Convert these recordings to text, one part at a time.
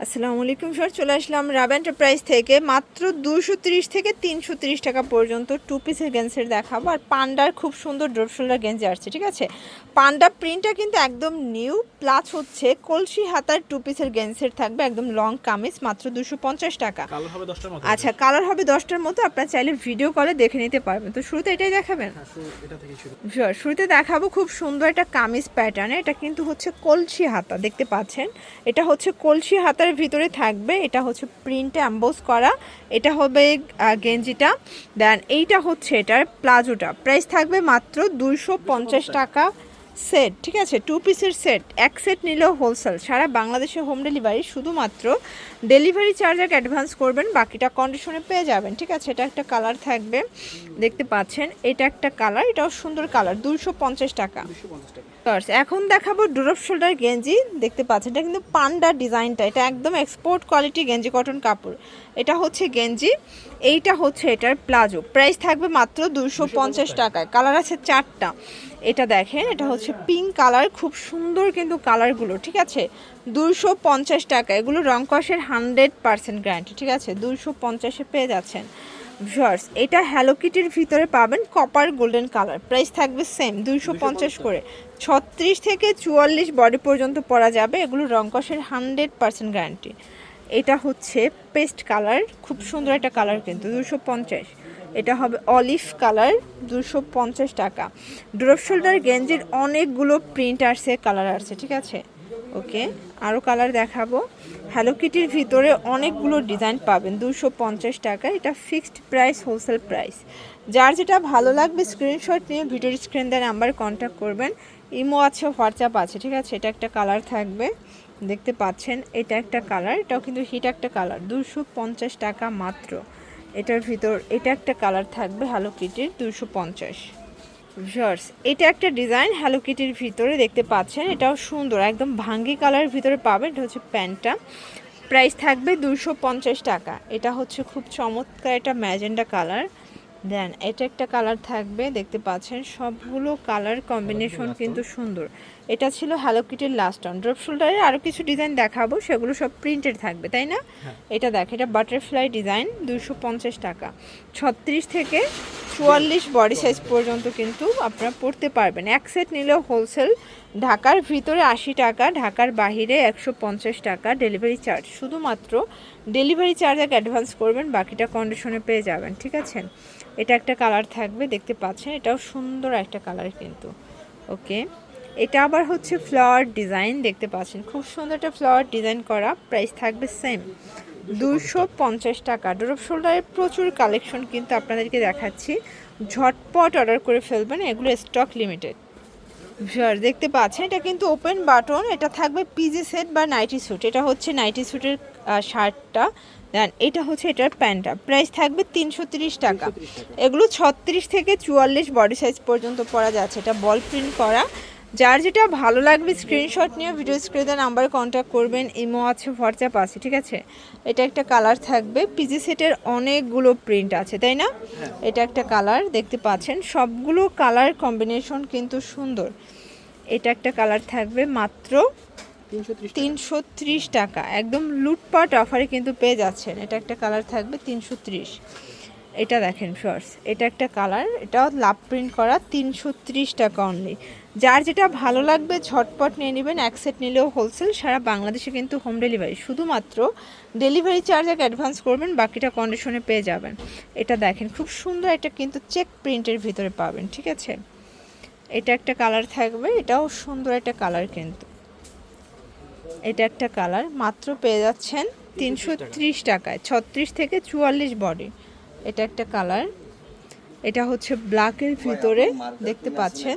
আসসালামু আলাইকুম স্যার চলে আসলাম রাব এন্টারপ্রাইজ থেকে। মাত্র দুশো তিরিশ থেকে তিনশো তিরিশ টাকা পর্যন্ত টু পিসের গেন্সের দেখাবো। আর পান্ডার খুব সুন্দর ড্রপ শোল্ডার গেঞ্জি আসছে ঠিক আছে? পান্ডা প্রিন্টটা কিন্তু একদম নিউ প্লাস হচ্ছে কলসি হাতার টু পিসের গেন্সের থাকবে একদম লং কামিজ মাত্র দুশো পঞ্চাশ টাকা। আচ্ছা কালার হবে দশটার মতো আপনার চাইলে ভিডিও কলে দেখে নিতে পারবেন। তো শুরুতে এটাই দেখাবেন? হ্যাঁ, শুরুতে দেখাবো খুব সুন্দর একটা কামিজ প্যাটার্নে এটা কিন্তু হচ্ছে কলসি হাতা দেখতে পাচ্ছেন? এটা হচ্ছে কলসি হাতার ভিতরে থাকবে। এটা হচ্ছে প্রিন্ট অ্যাম্বোস করা। এটা হবে গেঞ্জিটা। দেন এইটা হচ্ছে এটার প্লাজোটা। প্রাইস থাকবে মাত্র দুইশো পঞ্চাশ। টাকা। সেট ঠিক আছে? টু পিসের সেট এক সেট নিলেও হোলসেল সারা বাংলাদেশে হোম ডেলিভারি শুধুমাত্র ডেলিভারি চার্জ এক অ্যাডভান্স করবেন বাকিটা কন্ডিশনে পেয়ে যাবেন ঠিক আছে? এটা একটা কালার থাকবে দেখতে পাচ্ছেন? এটা একটা কালার এটাও সুন্দর কালার দুশো পঞ্চাশ টাকা। এখন দেখাবো ডুরপ শোল্ডার গেঞ্জি দেখতে পাচ্ছেন? এটা কিন্তু পান্ডা ডিজাইনটা এটা একদম এক্সপোর্ট কোয়ালিটি গেঞ্জি কটন কাপড়। এটা হচ্ছে গেঞ্জি এইটা হচ্ছে এটার প্লাজো। প্রাইস থাকবে মাত্র দুশো পঞ্চাশ টাকায়। কালার আছে চারটা। এটা দেখেন, এটা হচ্ছে পিঙ্ক কালার খুব সুন্দর কিন্তু কালারগুলো ঠিক আছে? দুশো পঞ্চাশ টাকা, এগুলো রং কষের হান্ড্রেড পার্সেন্ট গ্যারান্টি ঠিক আছে? দুশো পঞ্চাশে পেয়ে যাচ্ছেন। ভিউয়ার্স, এটা হ্যালো কিটির ভিতরে পাবেন কপার গোল্ডেন কালার প্রাইস থাকবে সেম দুইশো পঞ্চাশ করে। ছত্রিশ থেকে চুয়াল্লিশ বডি পর্যন্ত পরা যাবে, এগুলো রংকসের হান্ড্রেড পার্সেন্ট গ্যারান্টি এটা হচ্ছে পেস্ট কালার খুব সুন্দর একটা কালার কিন্তু দুশো পঞ্চাশ। এটা হবে অলিভ কালার, দুশো পঞ্চাশ টাকা। ড্রপ শোল্ডার গেঞ্জির অনেকগুলো প্রিন্ট আসছে, কালার আসছে, ঠিক আছে? ওকে আরও কালার দেখাবো। হ্যালো কিটির ভিতরে অনেকগুলো ডিজাইন পাবেন, দুশো পঞ্চাশ টাকা। এটা ফিক্সড প্রাইস হোলসেল প্রাইস যার যেটা ভালো লাগবে স্ক্রিনশট নিয়ে ভিডিওর স্ক্রিন দেওয়ার নাম্বারে কন্ট্যাক্ট করবেন। ইমো আছে হোয়াটসঅ্যাপ আছে, ঠিক আছে? এটা একটা কালার থাকবে। দেখতে পাচ্ছেন, এটা একটা কালার, এটাও কিন্তু হিট একটা কালার, দুশো পঞ্চাশ টাকা মাত্র। এটার ভিতর এটা একটা কালার থাকবে হ্যালো কিটির দুশো পঞ্চাশ। ভিউয়ার্স এটা একটা ডিজাইন হ্যালো কিটির ভিতরে দেখতে পাচ্ছেন এটাও সুন্দর একদম ভাঙ্গি কালারের ভিতরে পাবেন এটা হচ্ছে প্যান্টটা। প্রাইস থাকবে দুশো পঞ্চাশ টাকা এটা হচ্ছে খুব চমৎকার একটা ম্যাজেন্ডা কালার দেন এটা একটা কালার থাকবে দেখতে পাচ্ছেন সবগুলো কালার কম্বিনেশন কিন্তু সুন্দর। এটা ছিল হ্যালো কিটির লাস্ট অন ড্রপ শোল্ডারে আরও কিছু ডিজাইন দেখাবো সেগুলো সব প্রিন্টেড থাকবে তাই না? এটা দেখ এটা বাটারফ্লাই ডিজাইন দুশো পঞ্চাশ টাকা। ছত্রিশ থেকে চুয়াল্লিশ বডি সাইজ পর্যন্ত কিন্তু আপনারা পড়তে পারবেন। এক সেট নিলেও হোলসেল ঢাকার ভিতরে আশি টাকা ঢাকার বাহিরে একশো পঞ্চাশ টাকা ডেলিভারি চার্জ শুধুমাত্র ডেলিভারি চার্জ এক অ্যাডভান্স করবেন বাকিটা কন্ডিশনে পেয়ে যাবেন ঠিক আছে? এটা একটা কালার থাকবে দেখতে পাচ্ছেন এটাও সুন্দর একটা কালার কিন্তু ওকে এটা আবার হচ্ছে ফ্লাওয়ার ডিজাইন দেখতে পাচ্ছেন। খুব সুন্দর একটা ফ্লাওয়ার ডিজাইন করা প্রাইস থাকবে সেম দুশো পঞ্চাশ টাকা। ড্রপ শোল্ডারের প্রচুর কালেকশন কিন্তু আপনাদেরকে দেখাচ্ছি। ঝটপট অর্ডার করে ফেলবেন এগুলো স্টক লিমিটেড ভিউয়ার দেখতে পাচ্ছেন এটা কিন্তু ওপেন বাটন এটা থাকবে পিজি সেট বা নাইটি স্যুট এটা হচ্ছে নাইটি স্যুটের শার্টটা দেন এটা হচ্ছে এটার প্যান্টটা প্রাইস থাকবে তিনশো তিরিশ টাকা। এগুলো ছত্রিশ থেকে চুয়াল্লিশ বডি সাইজ পর্যন্ত পরা যাচ্ছে। এটা বল প্রিন্ট করা। যার যেটা ভালো লাগবে স্ক্রিনশট নিয়ে ভিডিও স্ক্রিনে নাম্বারে কন্ট্যাক্ট করবেন ইমো আছে হোয়াটসঅ্যাপ আছে ঠিক আছে? এটা একটা কালার থাকবে পিজি সেটের অনেকগুলো প্রিন্ট আছে তাই না? এটা একটা কালার দেখতে পাচ্ছেন সবগুলো কালার কম্বিনেশন কিন্তু সুন্দর। এটা একটা কালার থাকবে মাত্র তিনশো টাকা। একদম লুটপাট অফারে কিন্তু পেয়ে যাচ্ছেন। এটা একটা কালার থাকবে তিনশো ত্রিশ। এটা দেখেন ফার্স এটা একটা কালার এটাও লাভ প্রিন্ট করা, তিনশো ত্রিশ টাকা অনলি যার যেটা ভালো লাগবে, ঝটপট নিয়ে নেবেন, এক সেট নিলেও হোলসেল সারা বাংলাদেশে কিন্তু হোম ডেলিভারি শুধুমাত্র ডেলিভারি চার্জ এক অ্যাডভান্স করবেন, বাকিটা কন্ডিশনে পেয়ে যাবেন। এটা দেখেন, খুব সুন্দর একটা কিন্তু চেক প্রিন্টের ভিতরে পাবেন, ঠিক আছে? এটা একটা কালার থাকবে, এটাও সুন্দর একটা কালার কিন্তু। এটা একটা কালার মাত্র পেয়ে যাচ্ছেন তিনশো ত্রিশ টাকায়, ছত্রিশ থেকে চুয়াল্লিশ বডি এটা একটা কালার। এটা হচ্ছে ব্ল্যাকের ভিতরে, দেখতে পাচ্ছেন।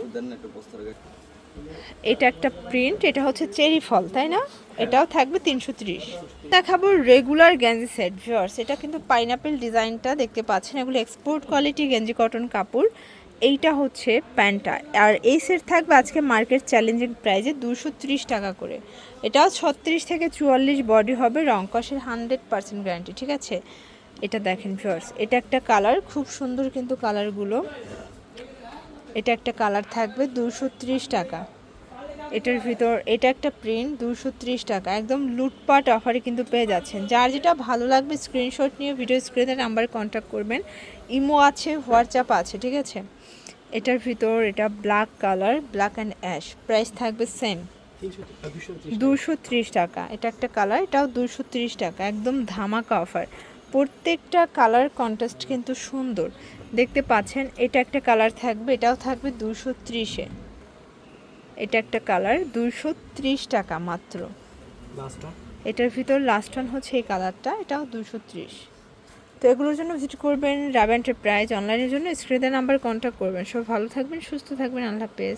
এটা একটা প্রিন্ট, এটা হচ্ছে চেরি ফল, তাই না? এটাও থাকবে তিনশো ত্রিশ। দেখাবো রেগুলার গেঞ্জি সেট ভিওর্স এটা কিন্তু পাইনাপেল ডিজাইনটা দেখতে পাচ্ছেন। এগুলো এক্সপোর্ট কোয়ালিটি গেঞ্জি কটন কাপড়। এইটা হচ্ছে প্যান্টটা। আর এই সেট থাকবে আজকে মার্কেট চ্যালেঞ্জিং প্রাইজে দুশো টাকা করে। এটাও ছত্রিশ থেকে চুয়াল্লিশ বডি হবে রংকসের হান্ড্রেড পার্সেন্ট গ্যারান্টি ঠিক আছে? এটা দেখেন ভিওর্স এটা একটা কালার খুব সুন্দর কিন্তু কালারগুলো এটা একটা কালার থাকবে দুশো টাকা। এটার ভিতর এটা একটা প্রিন্ট দুশো টাকা। একদম লুটপাট অফারে কিন্তু পেয়ে যাচ্ছেন। যার যেটা ভালো লাগবে স্ক্রিনশট নিয়ে ভিডিও স্ক্রিনের নাম্বারে কন্ট্যাক্ট করবেন। ইমো আছে হোয়াটসঅ্যাপ আছে ঠিক আছে? এটার ভিতর এটা black colour black and ash price থাকবে সেম দুশো ত্রিশ টাকা। এটা একটা কালার এটাও দুশো ত্রিশ টাকা। একদম ধামাকা অফার প্রত্যেকটা কালার কন্ট্রাস্ট কিন্তু সুন্দর। দেখতে পাচ্ছেন এটা একটা কালার থাকবে এটাও থাকবে দুশো ত্রিশে। এটা একটা কালার দুশো ত্রিশ টাকা মাত্র। এটার ভিতর লাস্ট ওয়ান হচ্ছে এই কালারটা এটাও দুশো ত্রিশ। তো এগুলোর জন্য ভিজিট করবেন রাব এন্টারপ্রাইজ অনলাইনের জন্য স্ক্রিনের নাম্বার কন্ট্যাক্ট করবেন। সব ভালো থাকবেন সুস্থ থাকবেন আল্লাহ হাফেজ।